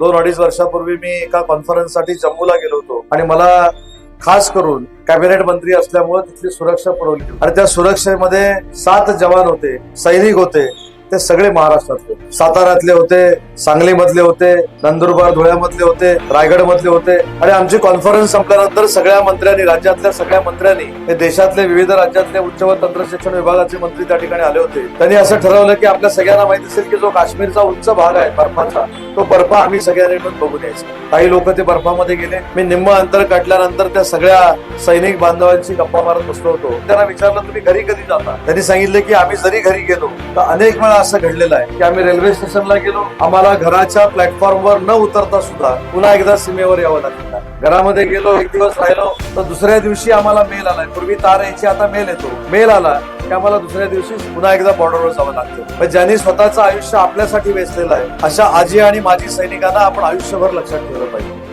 दोन अडीच वर्षापूर्वी मी एका कॉन्फरन्ससाठी जम्मूला गेलो होतो. आणि मला खास करून कॅबिनेट मंत्री असल्यामुळे तिथली सुरक्षा पुरवली. आणि त्या सुरक्षेमध्ये सात जवान होते सैनिक होते ते सगळे महाराष्ट्रातले. साताऱ्यातले होते सांगलीमधले होते नंदुरबार धुळ्यामधले होते रायगड मधले होते. आणि आमची कॉन्फरन्स संपल्यानंतर सगळ्या मंत्र्यांनी राज्यातल्या सगळ्या मंत्र्यांनी हे देशातले विविध राज्यातले उच्च व तंत्र शिक्षण विभागाचे मंत्री त्या ठिकाणी आले होते. त्यांनी असं ठरवलं की आपल्या सगळ्यांना माहिती असेल की जो काश्मीरचा उंच भाग आहे बर्फाचा तो बर्फा आम्ही सगळ्यांनी पण बघून यायचा काही लोक ते बर्फामध्ये गेले. मी निम्म अंतर काढल्यानंतर त्या सगळ्या सैनिक बांधवांची गप्पा मारत बसलो होतो. त्यांना विचारलं तुम्ही घरी कधी जाता? त्यांनी सांगितलं की आम्ही जरी घरी गेलो तर अनेक वेळा असं घडलेलं आहे की आम्ही रेल्वे स्टेशनला गेलो आम्हाला घराच्या प्लॅटफॉर्मवर न उतरता सुद्धा पुन्हा एकदा सीमेवर यावं लागलं. घरामध्ये गेलो एक दिवस राहिलो तर दुसऱ्या दिवशी आम्हाला मेल आलाय पूर्वी तार यायची आता मेल येतो. मेल आला की आम्हाला दुसऱ्या दिवशी पुन्हा एकदा बॉर्डरवर जावं लागतं. पण ज्यांनी स्वतःचं आयुष्य आपल्यासाठी वेचलेलं आहे अशा आजी आणि माजी सैनिकांना आपण आयुष्यभर लक्षात ठेवलं पाहिजे.